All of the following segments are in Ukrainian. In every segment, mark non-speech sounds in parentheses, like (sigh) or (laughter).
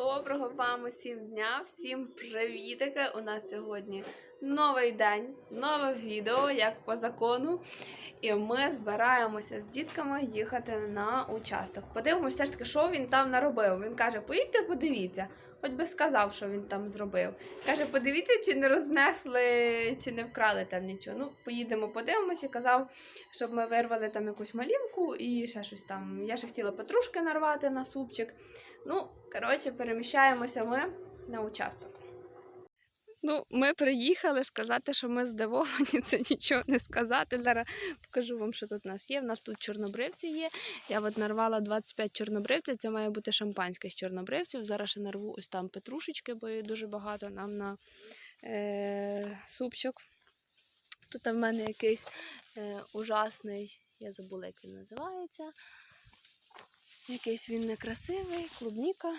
Доброго вам усім дня, всім привітики! У нас сьогодні новий день, нове відео, як по закону. І ми збираємося з дітками їхати на участок. Подивимося все ж таки, що він там наробив. Він каже: поїдьте, подивіться. Хоч би сказав, що він там зробив. Каже, подивіться, чи не рознесли, чи не вкрали там нічого. Ну, поїдемо, подивимося. Казав, щоб ми вирвали там якусь малінку і ще щось там. Я ще хотіла петрушки нарвати на супчик. Ну, коротше, переміщаємося ми на участок. Ну, ми приїхали сказати, що ми здивовані, (laughs) це нічого не сказати. Зараз покажу вам, що тут у нас є. У нас тут чорнобривці є. Я от нарвала 25 чорнобривців, це має бути шампанське з чорнобривців. Зараз ще нарву ось там петрушечки, бо її дуже багато нам на е- супчик. Тут в мене якийсь е- ужасний, я забула, як він називається. Якийсь він некрасивий, клубніка.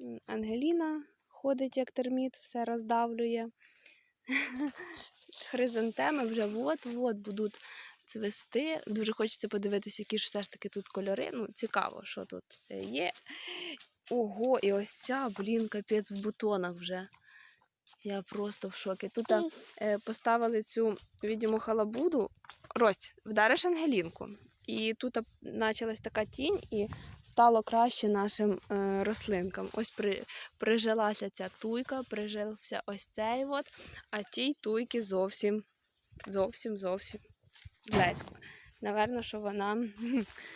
М, Ангеліна ходить як терміт, все роздавлює. (laughs) Хризантеми вже от-от будуть цвести. Дуже хочеться подивитися, які ж все ж таки тут кольори. Ну, цікаво, що тут є. Ого, і ось ця, блін, капець в бутонах вже. Я просто в шокі. Тут е, поставили цю, відомо, халабуду. Рось, вдариш Ангелінку. І тут почалась така тінь, і стало краще нашим е, рослинкам. Ось при, прижилася ця туйка, прижилася ось цей от, а тій туйки зовсім, зовсім, зовсім злецько. Наверно, що вона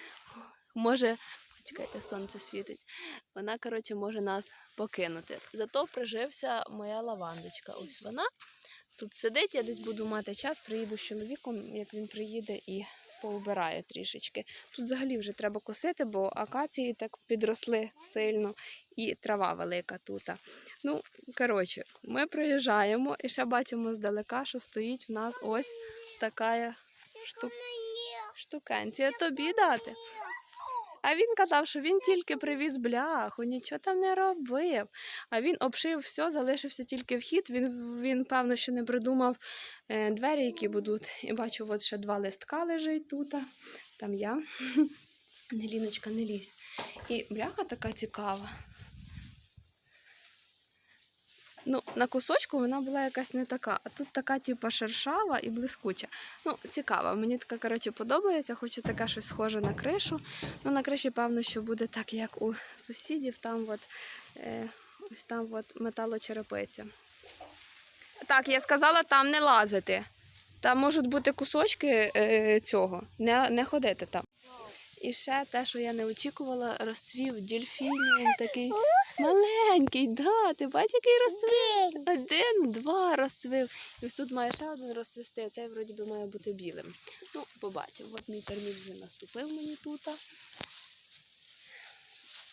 (laughs) може. Чекайте, сонце світить. Вона, коротше, може нас покинути. Зато прижився моя лавандочка. Ось вона тут сидить. Я десь буду мати час, приїду з чоловіком, як він приїде і поубираю трішечки. Тут взагалі вже треба косити, бо акації так підросли сильно і трава велика тут. Ну, коротше, ми приїжджаємо і ще бачимо здалека, що стоїть в нас ось така штук... штукенція. Тобі дати. А він казав, що він тільки привіз бляху, нічого там не робив. А він обшив все, залишився тільки вхід. Він, він певно, що не придумав е, двері, які будуть. І бачу, от ще два листка лежить тут. Там я. (laughs) Ангеліночка, не лізь. І бляха така цікава. Ну, на кусочку вона була якась не така, а тут така, типу, шершава і блискуча. Ну, цікава. Мені така, коротше, подобається. Хочу таке щось схоже на кришу. Ну, на криші, певно, що буде так, як у сусідів, там от, е, ось там от металочерепиця. Так, я сказала, там не лазити. Там можуть бути кусочки е, цього, не, не ходити там. І ще те, що я не очікувала, розцвів дельфінін такий маленький, да, ти бачиш, який розцвів? Один, два розцвив. І ось тут має ще один розцвісти, а цей вроді би має бути білим. Ну, побачимо. От мій термін вже наступив мені тут.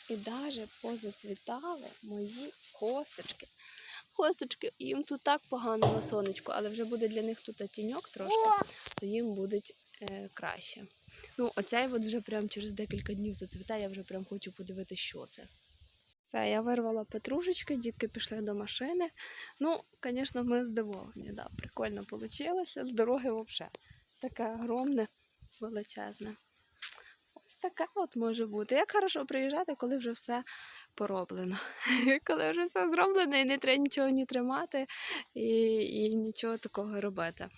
І навіть позацвітали мої хосточки. Хосточки, їм тут так погано на сонечку, але вже буде для них тут тіньок трошки, то їм буде е, краще. Ну, оцей от вже прям через декілька днів зацвітає, я вже прям хочу подивитися, що це. Все, я вирвала петрушечки, дітки пішли до машини. Ну, звісно, ми здивовані, да, прикольно вийшло. З дороги взагалі. Таке огромне, величезне. Ось таке от може бути. Як хорошо приїжджати, коли вже все пороблено. (laughs) коли вже все зроблено і не треба нічого ні тримати і, і нічого такого робити.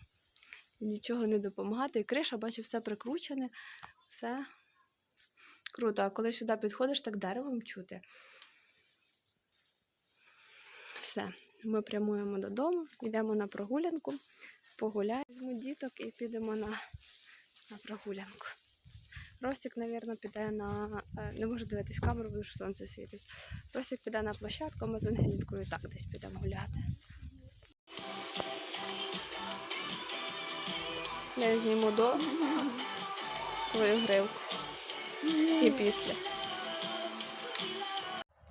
Нічого не допомагати. І криша, бачу, все прикручене, все круто. А коли сюди підходиш, так деревом чути. Все, ми прямуємо додому, йдемо на прогулянку, погуляємо Візьму діток і підемо на, на прогулянку. Ростик, мабуть, піде на. е, Не можу дивитись в камеру, бо сонце світить. Ростик піде на площадку, ми з Ангеліткою так десь підемо гуляти. Я зніму до твою гривку. І після.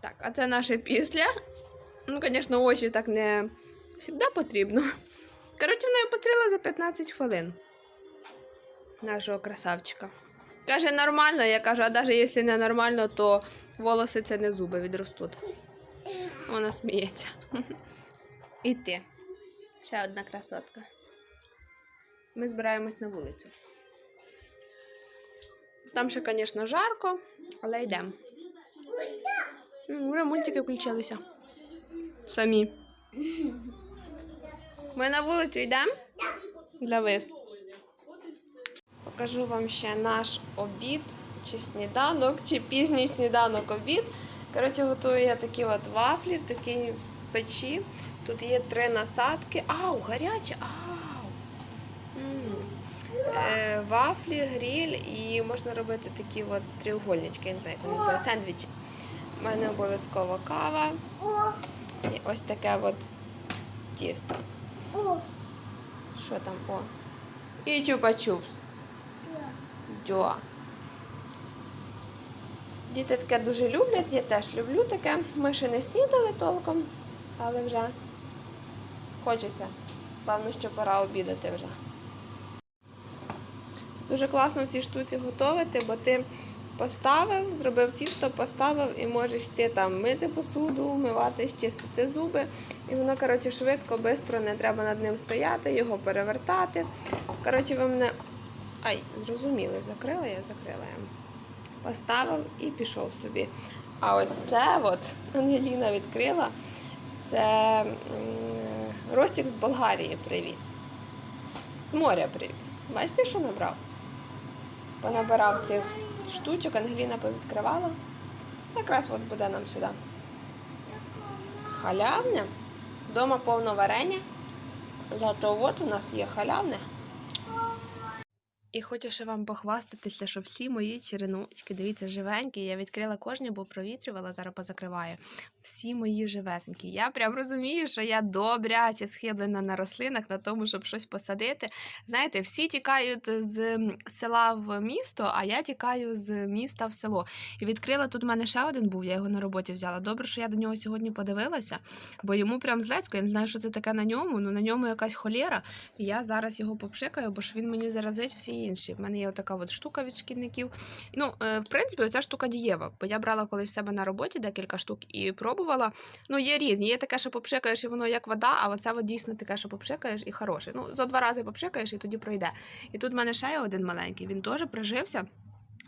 Так, а це наше після. Ну, звісно, очі так не завжди потрібно. Коротше, вона постріла за 15 хвилин. Нашого красавчика. Каже, нормально, я кажу, а навіть якщо не нормально, то волоси це не зуби відростуть. Вона сміється. (laughs) І ти. Ще одна красотка. Ми збираємось на вулицю. Там ще, звісно, жарко, але йдемо. Вже мультики включилися. Самі. Ми на вулицю йдемо? Для вис. Покажу вам ще наш обід, чи сніданок, чи пізній сніданок обід. Коротше, готую я такі от вафлі в такій печі. Тут є три насадки. Ау, гаряче! Ау! Е, вафлі, гріль і можна робити такі от треугольнички, я не знаю, як вони сендвічі. У мене обов'язково кава. І ось таке от тісто. Що там? О. І чупа-чупс. Джо. Діти таке дуже люблять, я теж люблю таке. Ми ще не снідали толком, але вже хочеться. Певно, що пора обідати вже. Дуже класно в цій штуці готувати, бо ти поставив, зробив тісто, поставив і можеш ти там мити посуду, вмивати, чистити зуби. І воно, коротше, швидко, швидко, не треба над ним стояти, його перевертати. Коротше, ви мене. Ай, зрозуміли, закрила я, закрила я. Поставив і пішов собі. А ось це от (laughs) Ангеліна відкрила. Це Ростік з Болгарії привіз. З моря привіз. Бачите, що набрав? Понабирав цих штучок, Ангеліна повідкривала. Якраз от буде нам сюди. Халявне. Дома повно варення. Зато от у нас є халявне. І хочу ще вам похвастатися, що всі мої череночки, дивіться, живенькі. Я відкрила кожні, бо провітрювала, зараз позакриваю. Всі мої живесенькі. Я прям розумію, що я добряче схиблена на рослинах, на тому, щоб щось посадити. Знаєте, всі тікають з села в місто, а я тікаю з міста в село. І відкрила тут в мене ще один був, я його на роботі взяла. Добре, що я до нього сьогодні подивилася, бо йому прям злецько. Я не знаю, що це таке на ньому, ну на ньому якась холєра. І я зараз його попшикаю, бо ж він мені заразить всі інші. В мене є така от штука від шкідників. Ну, е, в принципі, ця штука дієва, бо я брала колись себе на роботі декілька штук і пробувала. Ну, є різні. Є таке, що попшикаєш, і воно як вода, а оце от дійсно таке, що попшикаєш і хороше. Ну, зо два рази попшикаєш і тоді пройде. І тут в мене ще є один маленький, він теж прижився.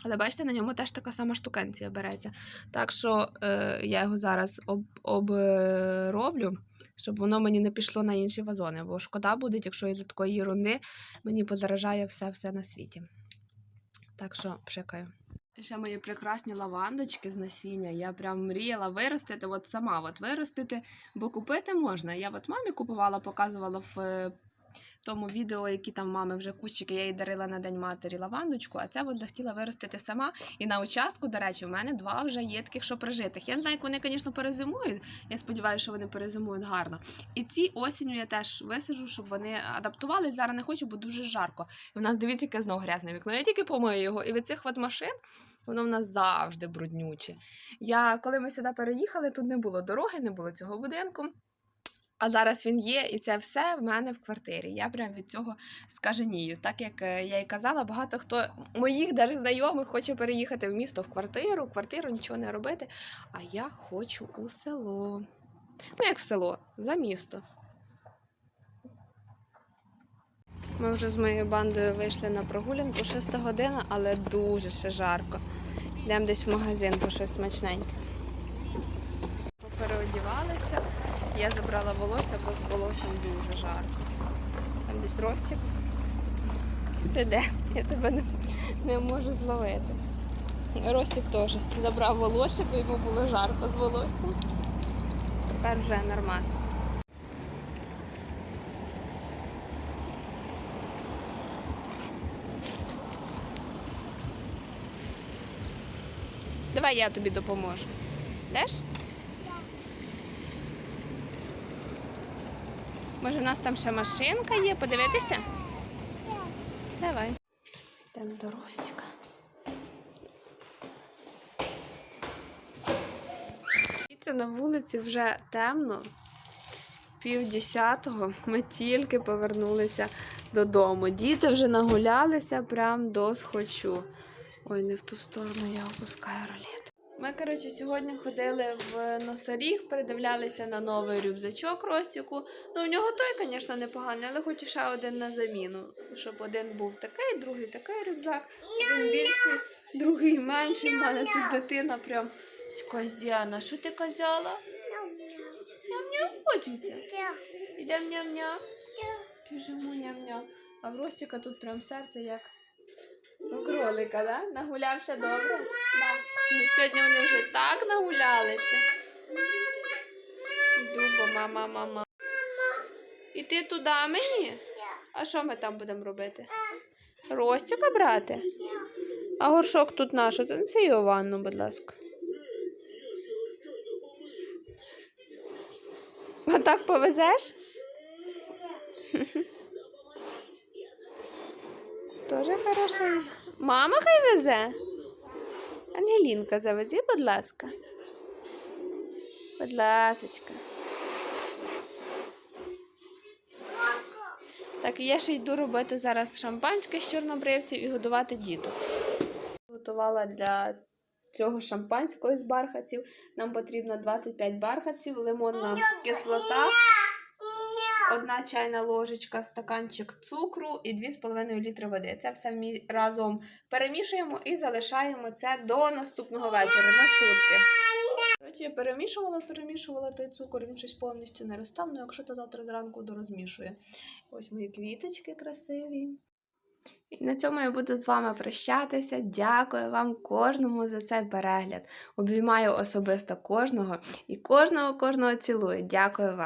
Але бачите, на ньому теж така сама штукенція береться. Так що е, я його зараз об, оброблю, щоб воно мені не пішло на інші вазони, бо шкода буде, якщо із такої ерунди мені позаражає все-все на світі. Так що пшикаю. Ще мої прекрасні лавандочки з насіння. Я прям мріяла виростити, от сама от виростити, бо купити можна. Я от мамі купувала, показувала в е, тому відео, які там мами вже кущики, я їй дарила на День матері лавандочку, а це от захотіла виростити сама. І на участку, до речі, в мене два вже є таких, що прижитих. Я не знаю, як вони, звісно, перезимують. Я сподіваюся, що вони перезимують гарно. І ці осінню я теж висажу, щоб вони адаптувались. Зараз не хочу, бо дуже жарко. І в нас дивіться, яке знову грязне вікно. Я тільки помию його. І від цих от машин воно в нас завжди бруднюче. Я коли ми сюди переїхали, тут не було дороги, не було цього будинку. А зараз він є, і це все в мене в квартирі. Я прям від цього скаженію. Так як е, я і казала, багато хто моїх навіть знайомих хоче переїхати в місто в квартиру, квартиру нічого не робити. А я хочу у село. Ну, як в село, за місто. Ми вже з моєю бандою вийшли на прогулянку 6 година, але дуже ще жарко. Йдемо десь в магазин по щось смачненьке. Попереодівалися. Я забрала волосся, бо з волоссям дуже жарко. Там десь Ростик. Ти де? Я тебе не, не можу зловити. Ростик теж забрав волосся, бо йому було жарко з волоссям. Тепер вже нормас. Давай я тобі допоможу. Деш? Може, у нас там ще машинка є, подивитися? Давай. Йдемо до. Дивіться, на вулиці вже темно. Пів десятого. Ми тільки повернулися додому. Діти вже нагулялися прям до схочу. Ой, не в ту сторону я опускаю ролет. Ми, коротше, сьогодні ходили в носоріг, передивлялися на новий рюкзачок Ростіку. Ну, у нього той, звісно, непоганий, але хочу ще один на заміну. Щоб один був такий, другий такий рюкзак, один більший, другий менший. У мене тут дитина прям Козяна, що ти казала? Ням-ням хочеться. Ідемо ням-ням. Біжимо ням-ням. А в Ростіка тут прям серце як у кролика, да? Нагулявся добре? Ну, сьогодні вони вже так нагулялися. Іду, бо мама, мама. І ти туди мені? А що ми там будемо робити? Ростіка брати? А горшок тут наш. Занеси його в ванну, будь ласка. А так повезеш? Тоже хорошо. Мама хай везе. Ангелінка, завези, будь ласка. Будь ласочка. Так, я ще йду робити зараз шампанське з чорнобривців і годувати діток. Готувала для цього шампанського з бархатів. Нам потрібно 25 бархатів, лимонна кислота, одна чайна ложечка, стаканчик цукру і 2,5 літри води. Це все разом перемішуємо і залишаємо це до наступного вечора на сутки. Коротше, я перемішувала, перемішувала той цукор, він щось повністю не розстав, ну якщо то завтра зранку дорозмішує. Ось мої квіточки красиві. І на цьому я буду з вами прощатися. Дякую вам кожному за цей перегляд. Обіймаю особисто кожного і кожного кожного цілую. Дякую вам.